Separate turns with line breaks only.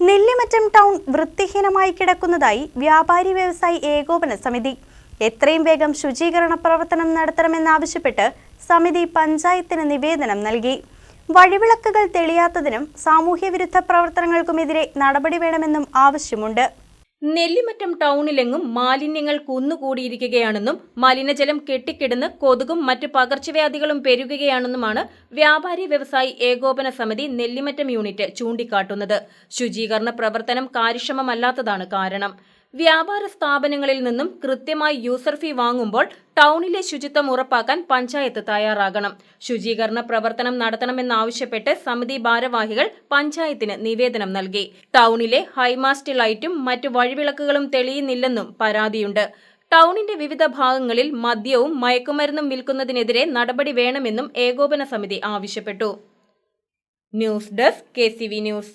Nellimattam town വൃത്തിഹീനമായി കിടക്കുന്നതായി വ്യാപാരി വ്യവസായി ഏകോപന സമിതി. എത്രയും വേഗം ശുചീകരണ പ്രവർത്തനം നടത്തണമെന്നാവശ്യപ്പെട്ട് സമിതി പഞ്ചായത്തിന് നിവേദനം നൽകി. വഴിവിളക്കുകൾ തെളിയാത്തതിനും സാമൂഹ്യവിരുദ്ധ പ്രവർത്തനങ്ങൾക്കുമെതിരെ നടപടി വേണമെന്നും ആവശ്യമുണ്ട്.
നെല്ലിമറ്റം ടൗണിലെങ്ങും മാലിന്യങ്ങൾ കുന്നുകൂടിയിരിക്കുകയാണെന്നും മലിനജലം കെട്ടിക്കിടന്ന് കൊതുകും മറ്റ് പകർച്ചവ്യാധികളും പെരുകുകയാണെന്നുമാണ് വ്യാപാരി വ്യവസായി ഏകോപന സമിതി നെല്ലിമറ്റം യൂണിറ്റ് ചൂണ്ടിക്കാട്ടുന്നത്. ശുചീകരണ പ്രവർത്തനം കാര്യക്ഷമമല്ലാത്തതാണ് കാരണം. വ്യാപാര സ്ഥാപനങ്ങളിൽ നിന്നും കൃത്യമായി യൂസർ ഫീ വാങ്ങുമ്പോൾ ടൗണിലെ ശുചിത്വം ഉറപ്പാക്കാൻ പഞ്ചായത്ത് തയ്യാറാകണം. ശുചീകരണ പ്രവർത്തനം നടത്തണമെന്നാവശ്യപ്പെട്ട് സമിതി ഭാരവാഹികൾ പഞ്ചായത്തിന് നിവേദനം നൽകി. ടൗണിലെ ഹൈമാസ്റ്റ് ലൈറ്റും മറ്റു വഴിവിളക്കുകളും തെളിയുന്നില്ലെന്നും പരാതിയുണ്ട്. ടൗണിന്റെ വിവിധ ഭാഗങ്ങളിൽ മദ്യവും മയക്കുമരുന്നും വിൽക്കുന്നതിനെതിരെ നടപടി വേണമെന്നും ഏകോപന സമിതി ആവശ്യപ്പെട്ടു. News desk K news.